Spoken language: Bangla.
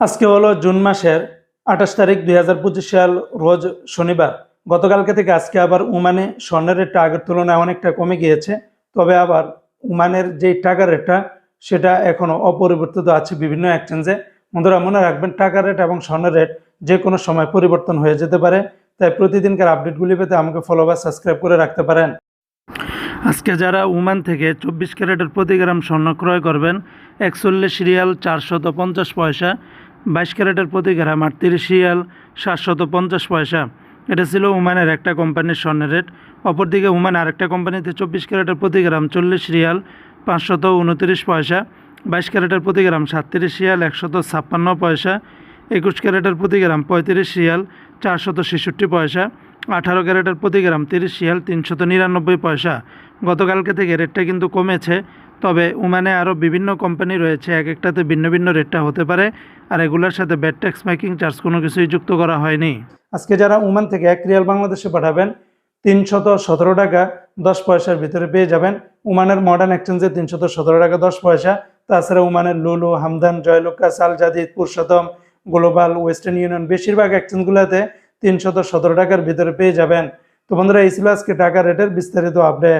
আজকে হলো জুন মাসের আঠাশ তারিখ দুই হাজার পঁচিশ সাল, রোজ শনিবার। গতকালকে থেকে আজকে আবার উমানে স্বর্ণের রেটটা আগের তুলনায় অনেকটা কমে গিয়েছে, তবে আবার উমানের যেই টাকার রেটটা, সেটা এখনও অপরিবর্তিত আছে বিভিন্ন এক্সচেঞ্জে বন্ধুরা, মনে রাখবেন টাকার রেট এবং স্বর্ণের রেট যে কোনো সময় পরিবর্তন হয়ে যেতে পারে, তাই প্রতিদিনকার আপডেটগুলি পেতে আমাকে ফলো বা সাবস্ক্রাইব করে রাখতে পারেন। আজকে যারা উমান থেকে চব্বিশ ক্যারেটের প্রতি গ্রাম স্বর্ণ ক্রয় করবেন, একচল্লিশ রিয়াল চারশত পঞ্চাশ পয়সা বাইশ ক্যারেটের প্রতি গ্রাম আটত্রিশ রিয়াল সাতশত পঞ্চাশ পয়সা। এটা ছিল উমানের একটা কোম্পানির স্বর্ণের রেট। অপরদিকে উমান আরেকটা কোম্পানিতে চব্বিশ ক্যারেটের প্রতি গ্রাম চল্লিশ রিয়াল পাঁচশত উনত্রিশ পয়সা। বাইশ ক্যারেটের প্রতি গ্রাম সাতত্রিশ রিয়াল একশত ছাপ্পান্ন পয়সা। একুশ ক্যারেটের প্রতি গ্রাম পঁয়ত্রিশ রিয়াল চারশত ছেষট্টি পয়সা। আঠারো ক্যারেটের প্রতি গ্রাম তিরিশ রিয়াল তিনশত নিরানব্বই পয়সা। গতকালকে থেকে রেটটা কিন্তু কমেছে, তবে উমানে আরও বিভিন্ন কোম্পানি রয়েছে, এক একটাতে ভিন্ন ভিন্ন রেটটা হতে পারে, আর এগুলোর সাথে ব্যাট ট্যাক্স মেকিং চার্জ কোনো কিছুই যুক্ত করা হয়নি। আজকে যারা উমান থেকে এক রিয়াল বাংলাদেশে পাঠাবেন, তিনশত সতেরো টাকা দশ পয়সার ভিতরে পেয়ে যাবেন। উমানের মডার্ন এক্সচেঞ্জে তিনশত সতেরো টাকা দশ পয়সা, তাছাড়া উমানের Lulu, Hamdan Joyalukkas Al Jadid Purushottam, Global, Western Union, বেশিরভাগ এক্সচেঞ্জগুলোতে তিনশত সতেরো টাকার ভিতরে পেয়ে যাবেন। তো বন্ধুরা, এই ছিল আজকে টাকা রেটের বিস্তারিত আপডেট